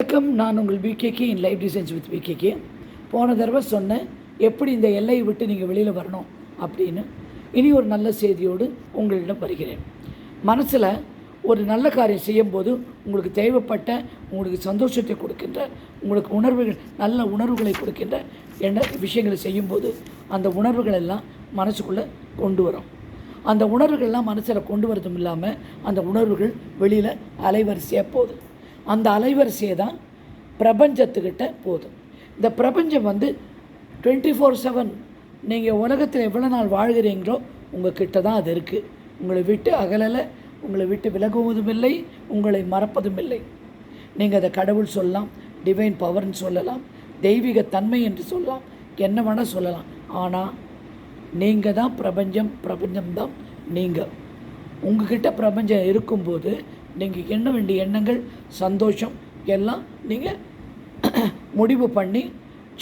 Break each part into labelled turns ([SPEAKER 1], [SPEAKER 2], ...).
[SPEAKER 1] வணக்கம். நான் உங்கள் PKK in life designs with PKK போன தடவை சொன்னேன் எப்படி இந்த எல்லையை விட்டு நீங்கள் வெளியில் வரணும் அப்படின்னு. இனி ஒரு நல்ல செய்தியோடு உங்களிடம் வருகிறேன். மனசில் ஒரு நல்ல காரியம் செய்யும்போது உங்களுக்கு தேவைப்பட்ட உங்களுக்கு சந்தோஷத்தை கொடுக்கின்ற உங்களுக்கு உணர்வுகள் நல்ல உணர்வுகளை கொடுக்கின்ற என்ன விஷயங்களை செய்யும்போது அந்த உணர்வுகள் எல்லாம் மனசுக்குள்ளே கொண்டு வரும். அந்த உணர்வுகள்லாம் மனசில் கொண்டு வரதும் இல்லாமல் அந்த உணர்வுகள் வெளியில் அலைவரிசையாக போகுது. அந்த அலைவரிசையை தான் பிரபஞ்சத்துக்கிட்ட போதும். இந்த பிரபஞ்சம் வந்து டுவெண்ட்டி ஃபோர் செவன் நீங்கள் உலகத்தில் எவ்வளோ நாள் வாழ்கிறீங்களோ உங்கள் கிட்ட தான் அது இருக்குது உங்களை விட்டு அகலலை உங்களை விட்டு விலகுவதும் இல்லை உங்களை மறப்பதும் இல்லை. நீங்கள் அதை கடவுள் சொல்லலாம் டிவைன் பவர்னு சொல்லலாம் தெய்வீக தன்மை என்று சொல்லலாம் என்ன வேணால் சொல்லலாம். ஆனால் நீங்கள் தான் பிரபஞ்சம் பிரபஞ்சம் தான் நீங்கள் உங்ககிட்ட பிரபஞ்சம் இருக்கும்போது நீங்கள் எண்ண வேண்டிய எண்ணங்கள் சந்தோஷம் எல்லாம் நீங்கள் முடிவு பண்ணி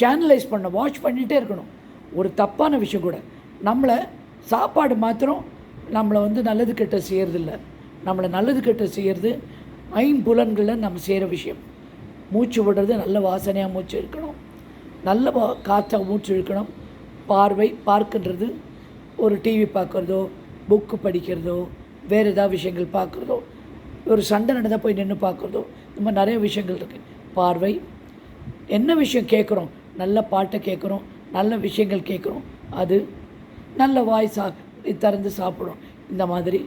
[SPEAKER 1] சேனலைஸ் பண்ண வாட்ச் பண்ணிகிட்டே இருக்கணும். ஒரு தப்பான விஷயம் கூட. நம்மளை சாப்பாடு மாத்திரம் நம்மளை வந்து நல்லது கெட்ட செய்கிறதில்ல நம்மளை நல்லது கெட்ட செய்கிறது ஐம்புலன்களில் நம்ம செய்கிற விஷயம். மூச்சு விடுறது நல்ல வாசனையாக மூச்சு இருக்கணும் நல்ல வா காற்றை மூச்சு இழுக்கணும். பார்வை பார்க்கின்றது. ஒரு டிவி பார்க்குறதோ புக்கு படிக்கிறதோ வேறு ஏதாவது விஷயங்கள் பார்க்குறதோ ஒரு சண்டை நடந்தால் போய் நின்று பார்க்குறதோ இந்த மாதிரி நிறைய விஷயங்கள் இருக்குது பார்வை. என்ன விஷயம் கேட்குறோம் நல்ல பாட்டை கேட்குறோம் நல்ல விஷயங்கள் கேட்குறோம் அது நல்ல வாய் சா திறந்து சாப்பிடும் இந்த மாதிரி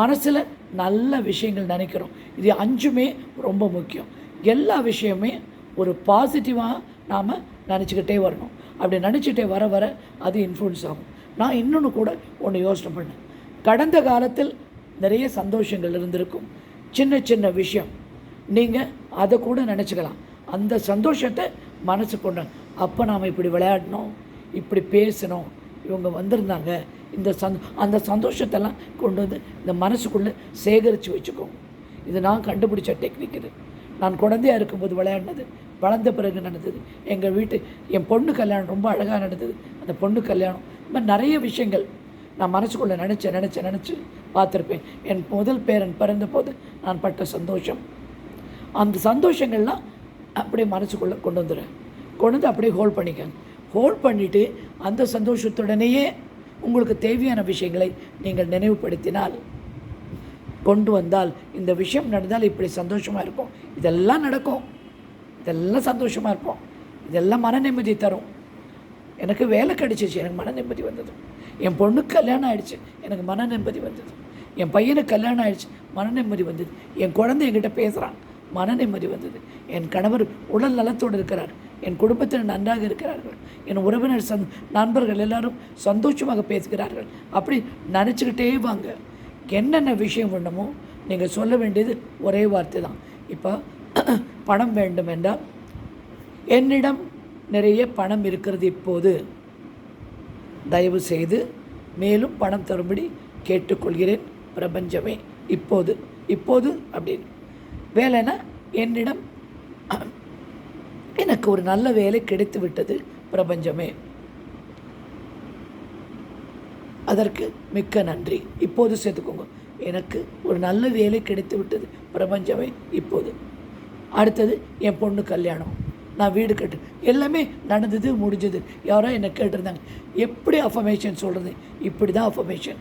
[SPEAKER 1] மனசில் நல்ல விஷயங்கள் நினைக்கிறோம். இது அஞ்சுமே ரொம்ப முக்கியம். எல்லா விஷயமே ஒரு பாசிட்டிவாக நாம் நினச்சிக்கிட்டே வரணும். அப்படி நினச்சிட்டே வர வர அது இன்ஃப்ளூயன்ஸ் ஆகும். நான் இன்னொன்று கூட ஒன்று யோசனை பண்ணேன். கடந்த காலத்தில் நிறைய சந்தோஷங்கள் இருந்திருக்கும். சின்ன சின்ன விஷயம். நீங்கள் அதை கூட நினச்சிக்கலாம். அந்த சந்தோஷத்தை மனசு கொண்டு அப்போ நாம் இப்படி விளையாடணும் இப்படி பேசணும். இவங்க வந்திருந்தாங்க. இந்த சந் அந்த சந்தோஷத்தெல்லாம் கொண்டு வந்து இந்த மனசுக்குள்ளே சேகரித்து வச்சுக்கோங்க. இது நான் கண்டுபிடிச்ச டெக்னிக் இது. நான் குழந்தையாக இருக்கும்போது விளையாடினது வளர்ந்த பிறகு நடந்தது. எங்கள் வீட்டு என் பொண்ணு கல்யாணம் ரொம்ப அழகாக நடந்தது. அந்த பொண்ணு கல்யாணம். இந்த மாதிரி நிறைய விஷயங்கள். நான் மனசுக்குள்ளே நினச்சி நினச்சி நினச்சி பார்த்துருப்பேன். என் முதல் பேரன் பிறந்த போது நான் பட்ட சந்தோஷம். அந்த சந்தோஷங்கள்லாம் அப்படியே மனசுக்குள்ளே கொண்டு வந்துடுறேன் கொண்டு வந்து அப்படியே ஹோல்ட் பண்ணிக்கங்க ஹோல்ட் பண்ணிவிட்டு அந்த சந்தோஷத்துடனேயே உங்களுக்கு தேவையான விஷயங்களை நீங்கள் நினைவுபடுத்தினால் கொண்டு வந்தால் இந்த விஷயம் நடந்தால் இப்படி சந்தோஷமாக இருக்கும். இதெல்லாம் நடக்கும். இதெல்லாம் சந்தோஷமாக இருப்போம் இதெல்லாம் மன நிம்மதி தரும். எனக்கு வேலை கிடச்சிச்சு எனக்கு மன நிம்மதி வந்தது. என் பொண்ணுக்கு கல்யாணம் ஆயிடுச்சு எனக்கு மன நிம்மதி வந்தது. என் பையனுக்கு கல்யாணம் ஆயிடுச்சு மன நிம்மதி வந்தது. என் குழந்தை என்கிட்ட பேசுகிறான் மன நிம்மதி வந்தது. என் கணவர் உடல் நலத்தோடு இருக்கிறார் என் குடும்பத்தில் நன்றாக இருக்கிறார்கள் என் உறவினர் சந் நண்பர்கள் எல்லாரும் சந்தோஷமாக பேசுகிறார்கள். அப்படி நினச்சிக்கிட்டே வாங்க. என்னென்ன விஷயம் வேண்டுமோ நீங்கள் சொல்ல வேண்டியது ஒரே வார்த்தை தான் இப்போ பணம் வேண்டும் என்றால் என்னிடம் நிறைய பணம் இருக்கிறது இப்போது. தயவு செய்து மேலும் பணம் தரும்படி கேட்டுக்கொள்கிறேன் பிரபஞ்சமே. இப்போது இப்போது அப்படின்னு. வேலைன்னா என்னிடம் எனக்கு ஒரு நல்ல வேலை கிடைத்து விட்டது பிரபஞ்சமே. அதற்கு மிக்க நன்றி. இப்போது சேர்த்துக்கோங்க. எனக்கு ஒரு நல்ல வேலை கிடைத்து விட்டது பிரபஞ்சமே இப்போது. அடுத்தது என் பொண்ணு கல்யாணம். நான் வீடு கட்டு. எல்லாமே நடந்தது முடிஞ்சது. யாரோ என்னை கேட்டிருந்தாங்க. எப்படி அஃபர்மேஷன் சொல்கிறது இப்படி தான் அஃபர்மேஷன்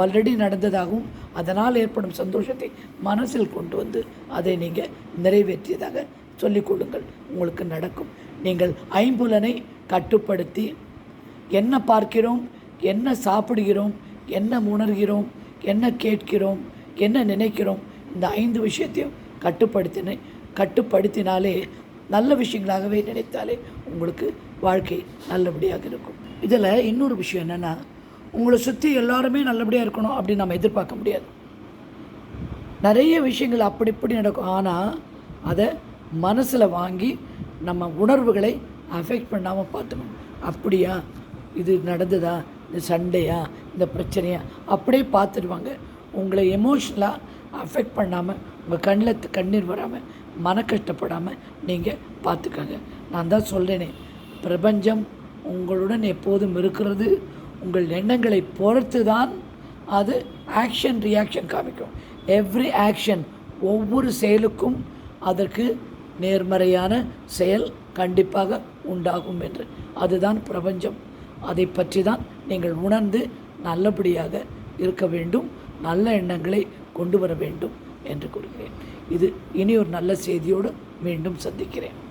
[SPEAKER 1] ஆல்ரெடி நடந்ததாகவும் அதனால் ஏற்படும் சந்தோஷத்தை மனசில் கொண்டு வந்து அதை நீங்கள் நிறைவேற்றியதாக சொல்லிக் கொடுங்கள் உங்களுக்கு நடக்கும். நீங்கள் ஐம்புலனை கட்டுப்படுத்தி என்ன பார்க்கிறோம் என்ன சாப்பிடுகிறோம் என்ன உணர்கிறோம் என்ன கேட்கிறோம் என்ன நினைக்கிறோம் இந்த ஐந்து விஷயத்தையும் கட்டுப்படுத்தின கட்டுப்படுத்தினாலே நல்ல விஷயங்களாகவே நினைத்தாலே உங்களுக்கு வாழ்க்கை நல்லபடியாக இருக்கும். இதில் இன்னொரு விஷயம் என்னென்னா உங்களை சுற்றி எல்லாருமே நல்லபடியாக இருக்கணும் அப்படின்னு நம்ம எதிர்பார்க்க முடியாது. நிறைய விஷயங்கள் அப்படி இப்படி நடக்கும். ஆனால் அதை மனசில் வாங்கி நம்ம உணர்வுகளை அஃபெக்ட் பண்ணாமல் பார்த்துக்கணும். அப்படியா? இது நடந்ததா? இந்த சண்டையா? இந்த பிரச்சனையா? அப்படியே பார்த்துடுவாங்க. உங்களை எமோஷ்னலாக அஃபெக்ட் பண்ணாமல் உங்கள் கண்ணில் கண்ணீர் வராமல் மன கஷ்டப்படாமல் நீங்கள் பார்த்துக்கங்க. நான் தான் சொல்கிறேனே பிரபஞ்சம் உங்களுடன் எப்போதும் இருக்கிறது. உங்கள் எண்ணங்களை பொறுத்து தான் அது ஆக்ஷன் ரியாக்ஷன் காமிக்கும். எவ்ரி ஆக்ஷன் ஒவ்வொரு செயலுக்கும் அதற்கு நேர்மறையான செயல் கண்டிப்பாக உண்டாகும் என்று. அதுதான் பிரபஞ்சம். அதை பற்றி தான் நீங்கள் உணர்ந்து நல்லபடியாக இருக்க வேண்டும். நல்ல எண்ணங்களை கொண்டு வர வேண்டும். என்று கூறுகிறேன். இது இனி ஒரு நல்ல செய்தியோடு மீண்டும் சந்திக்கிறேன்.